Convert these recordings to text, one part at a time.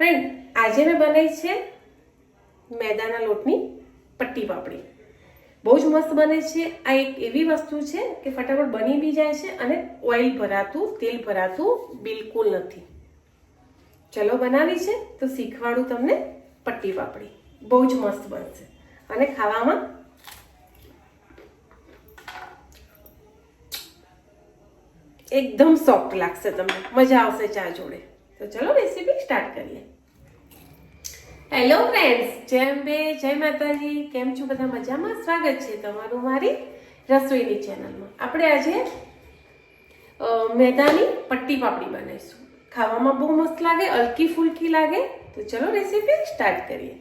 Friend, આજે મેં બનાવી છે મેદાના લોટની પટ્ટી પાપડી. બહુ જ મસ્ત બને છે. આ એક એવી વસ્તુ છે કે ફટાફટ બની બી જાય છે અને ઓઇલ ભરાતું, તેલ ભરાતું બિલકુલ નથી. ચલો બનાવી છે તો શીખવાડું તમને પટ્ટી પાપડી. બહુ જ મસ્ત બનશે. અને ખાવામાં એકદમ સોફ્ટ લાગશે તમને. મજા આવશે ચા જોડે. તો ચલો રેસીપી સ્ટાર્ટ કરીએ. હેલો ફ્રેન્ડ્સ જય અંબે, જય માતાજી, કેમ છો બધા? મજામાં? સ્વાગત છે તમારું મારી રસોઈની ચેનલમાં આપણે આજે મેદાની પટ્ટી પાપડી બનાવીશું. ખાવામાં બહુ મસ્ત લાગે, હલકી ફુલકી લાગે. તો ચલો રેસીપી સ્ટાર્ટ કરીએ.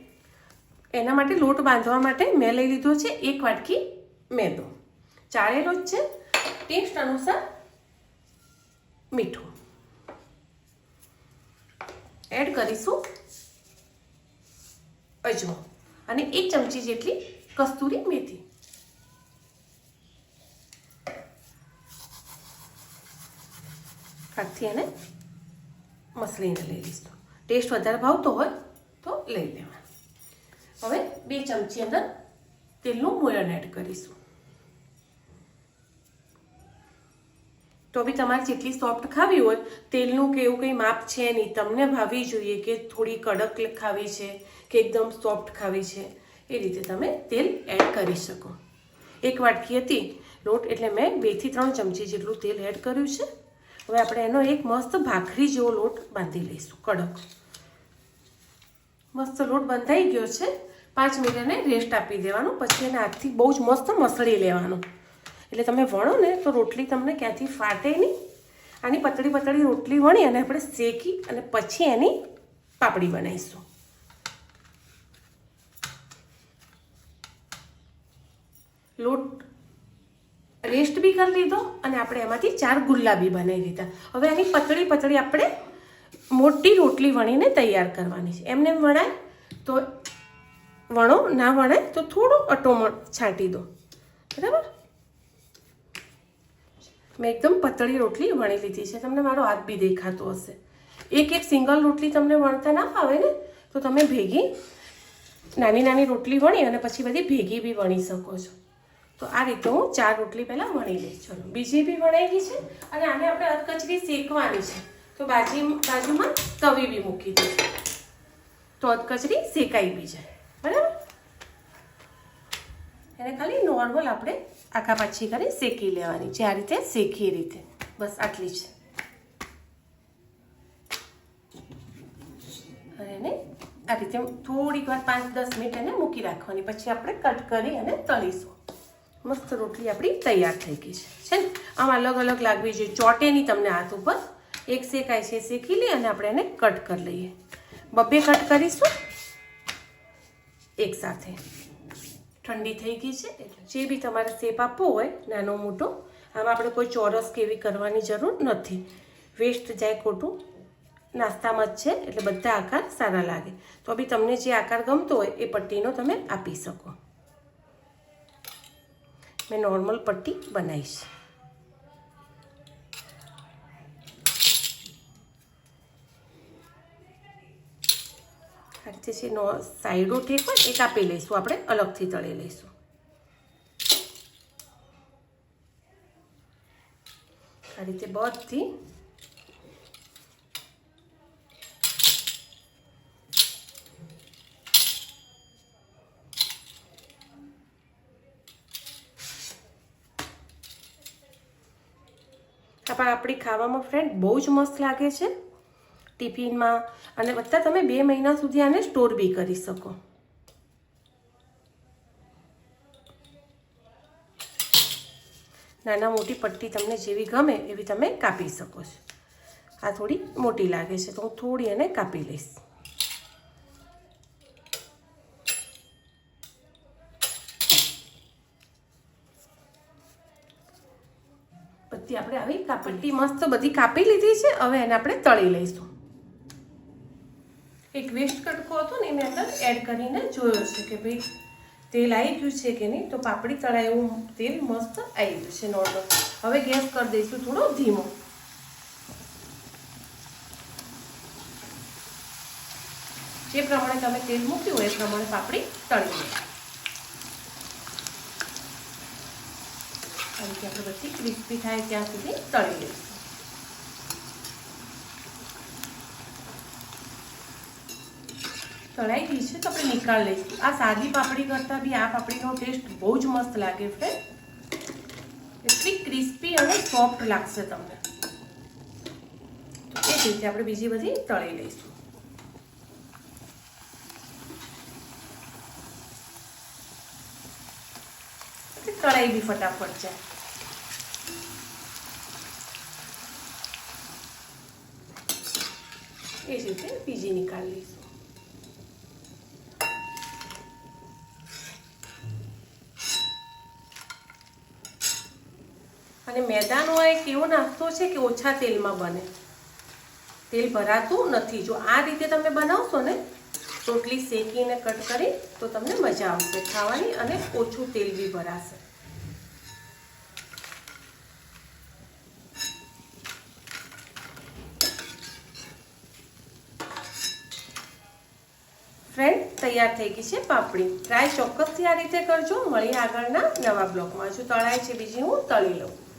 એના માટે લોટ બાંધવા માટે મેં લઈ લીધો છે એક વાટકી મેદો. ચાળેલો જ છે. ટેસ્ટ અનુસાર મીઠું. એડ કરીશું. અજમો. અને એક ચમચી જેટલી કસ્તુરી મેથી. હાથથી એને મસલીને લઈ લઈશું. ટેસ્ટ વધારે ભાવતો હોય તો લઈ લેવાનું. હવે બે ચમચી અંદર તેલનું મોયણ એડ કરીશું. તો બી તમારે જેટલી સોફ્ટ ખાવી હોય, તેલનું કે એવું કંઈ માપ છે નહીં. તમને ભાવવી જોઈએ કે થોડી કડક ખાવી છે કે એકદમ સોફ્ટ ખાવી છે. એ રીતે તમે તેલ એડ કરી શકો. એક વાટકી હતી લોટ, એટલે મેં બેથી ત્રણ ચમચી જેટલું તેલ એડ કર્યું છે. હવે આપણે એનો એક મસ્ત ભાખરી જેવો લોટ બાંધી લઈશું, કડક. મસ્ત લોટ બંધાઈ ગયો છે. પાંચ મિનિટ એને રેસ્ટ આપી દેવાનું, પછી એને હાથથી બહુ જ મસ્ત મસળી લેવાનું. એટલે તમે વણો ને તો રોટલી તમને ક્યાંથી ફાટે નહીં. આની પતળી પતળી રોટલી વણી અને આપણે શેકી અને પછી એની પાપડી બનાવીશું. લોટ રેસ્ટ બી કરી લીધો અને આપણે એમાંથી ચાર ગુલ્લા બી બનાવી લીધા હવે એની પતળી પતળી આપણે મોટી રોટલી વણીને તૈયાર કરવાની છે. એમને વણાય તો વણો, ના વણાય તો થોડો અટોમણ છાંટી દો. બરાબર? મેં એકદમ પતળી રોટલી વણી લીધી છે. તમને મારો હાથ બી દેખાતો હશે. એક એક સિંગલ રોટલી તમને વણતા ના ફાવે ને, તો તમે ભેગી નાની નાની રોટલી વણી અને પછી બધી ભેગી બી વણી શકો છો. તો આ રીતે હું ચાર રોટલી પહેલાં વણી લઈશ. ચલો, બીજી બી વણાઈ છે અને આને આપણે અધકચરી શેકવાની છે. તો બાજી બાજુમાં તવી બી મૂકી દઈશું. તો અધકચરી શેકાઈ બી જાય. એને ખાલી નોર્મલ આપણે આખા પાછી કરી શેકી લેવાની. જે આ રીતે શેકી રીતે. બસ આટલી છે અને આ રીતે થોડીક વાર પાંચ દસ મિનિટ એને મૂકી રાખવાની. પછી આપણે કટ કરી અને તળીશું. મસ્ત રોટલી આપણી તૈયાર થઈ ગઈ છે. છે ને? આમ અલગ અલગ લાગવી જોઈએ. ચોટેની તમને હાથ ઉપર. એક શેકાય છે શેકી લઈએ અને આપણે એને કટ કરી લઈએ. બબ્બે કટ કરીશું. એક સાથે. ઠંડી થઈ ગઈ છે જે બી તમારે શેપ આપવો હોય, નાનો મોટો, આમાં આપણે કોઈ ચોરસ કે એવી કરવાની જરૂર નથી. વેસ્ટ જાય ખોટું, નાસ્તામાં જ છે, એટલે બધા આકાર સારા લાગે. તો બી તમને જે આકાર ગમતો હોય, એ પટ્ટીનો તમે આપી શકો. મેં નોર્મલ પટ્ટી બનાવીશ રીતે છે નો સાઈડો ઠીક હોય એ કાપી લઈશું આપણે, અલગથી તળી લઈશું. આ રીતે બધી આપણી ખાવામાં ફ્રેન્ડ બહુ જ મસ્ત લાગે છે. ટિફિનમાં. અને બધા તમે બે મહિના સુધી આને સ્ટોર બી કરી શકો. નાના મોટી પટ્ટી તમને જેવી ગમે એવી તમે કાપી શકો છો. આ થોડી મોટી લાગે છે, તો હું થોડી એને કાપી લઈશ. બધી આપણે આવી પટ્ટી મસ્ત બધી કાપી લીધી છે, હવે એને આપણે તળી લઈશું. એક વેસ્ટ કટકો હતો ને મેં અંદર એડ કરીને જોયો છે કે ભાઈ તેલ આવી ગયું છે કે નહીં? તો પાપડી તળાય તેલ મસ્ત આવી ગયું છે નોર્મલ હવે ગેસ કરી દઈશું થોડો ધીમો. જે પ્રમાણે તમે તેલ મૂક્યું હોય એ પ્રમાણે પાપડી તળી લો. આ રીતે આપણે બધી ક્રિસ્પી થાય ત્યાં સુધી તળી લઈશું. તળાઈ ગઈ છે, તો આપણે નીકાળી લઈશું. આ સાદી પાપડી કરતાં બી આ પાપડીનો ટેસ્ટ બહુ જ મસ્ત લાગે ફ્રેન્ડ એટલી ક્રિસ્પી અને સોફ્ટ લાગશે તમને. એ જ રીતે આપણે બીજી બધી તળી લઈશું. તળાઈ બી ફટાફટ છે એ જ રીતે બીજી નીકાળી લઈશું. અને મેદાનો આ એક એવો નાસ્તો છે કે ઓછા તેલમાં બને. તેલ ભરાતું નથી. જો આ રીતે તમે બનાવશો ને, રોટલી શેકીને કટ કરી, તો તમને મજા આવશે. ખાવાની અને ઓછું તેલ બી ભરાશે. ફ્રેન્ડ તૈયાર થઈ ગઈ છે પાપડી. ટ્રાય ચોક્કસથી આ રીતે કરજો. મળી આગળના નવા બ્લોગમાં. જો તળાય છે બીજી, હું તળી લઉં.